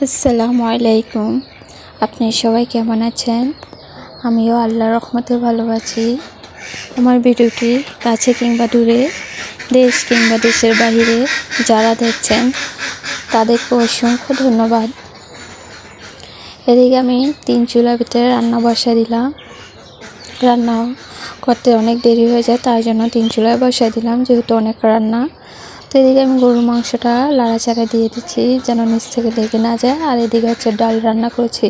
আসসালামু আলাইকুম। আপনি সবাই কেমন আছেন? আমিও আল্লাহ রহমতে ভালো আছি। আমার ভিডিওটি কাছে কিংবা দূরে, দেশ কিংবা দেশের বাইরে যারা দেখছেন, তাদেরকে অসংখ্য ধন্যবাদ। এদিকে আমি তিন চুলার ভিতরে রান্না বসা দিলাম। রান্না করতে অনেক দেরি হয়ে যায়, তার জন্য তিন চুলায় বসাই দিলাম, যেহেতু অনেক রান্না। তো এদিকে আমি গরুর মাংসটা লাড়াচাড়া দিয়ে দিচ্ছি, যেন নিচ থেকে লেগে না যায়। আর এদিকে হচ্ছে ডাল রান্না করেছি।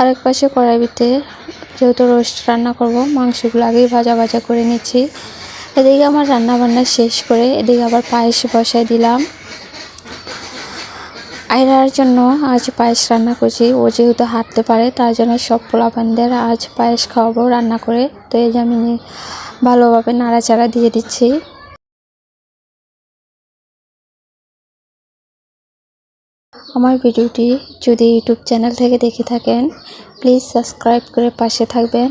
আরেক পাশে কড়াইতে যেহেতু রোস্ট রান্না করব, মাংসগুলো আগেই ভাজা ভাজা করে নিচ্ছি। এদিকে আমার রান্না বান্না শেষ করে এদিকে আবার পায়েস বসায় দিলাম। আয়রার জন্য আজ পায়েস রান্না করছি। ও যেহেতু হাঁটতে পারে, তার জন্য সব পোলাপানদের আজ পায়েস খাওয়াবো রান্না করে। তো এই যে আমি ভালোভাবে নাড়াচাড়া দিয়ে দিচ্ছি। আমার ভিডিওটি যদি ইউটিউব চ্যানেল থেকে দেখে থাকেন, প্লিজ সাবস্ক্রাইব করে পাশে থাকবেন।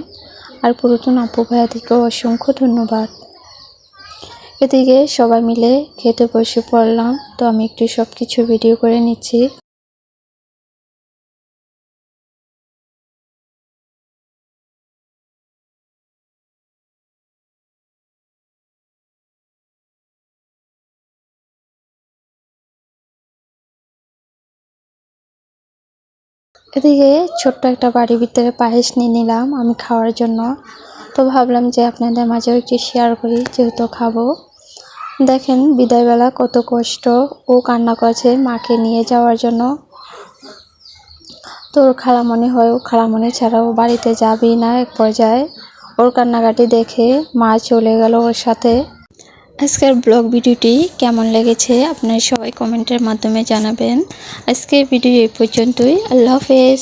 আর পুরাতন আপু ভাইয়াদেরকেও অসংখ্য ধন্যবাদ। এদিকে সবাই মিলে খেতে বসে পড়লাম। তো আমি একটু সব কিছু ভিডিও করে নিচ্ছি। এদিকে ছোট্ট একটা বাড়ির ভিতরে পায়েস নিয়ে নিলাম আমি খাওয়ার জন্য। তো ভাবলাম যে আপনাদের মাঝেও একটু শেয়ার করি, যেহেতু খাব। দেখেন, বিদায়বেলা কত কষ্ট ও কান্না করছে মাকে নিয়ে যাওয়ার জন্য। তোর খালামণি হয়, ও খালামণি ছাড়াও বাড়িতে যাবেই না এক পর্যায়ে। ওর কান্নাকাটি দেখে মা চলে গেল ওর সাথে। আজকের ব্লগ ভিডিওটি কেমন লেগেছে আপনারা সবাই কমেন্টের মাধ্যমে জানাবেন। আজকের ভিডিও এই পর্যন্তই। আল্লাহ হাফেজ।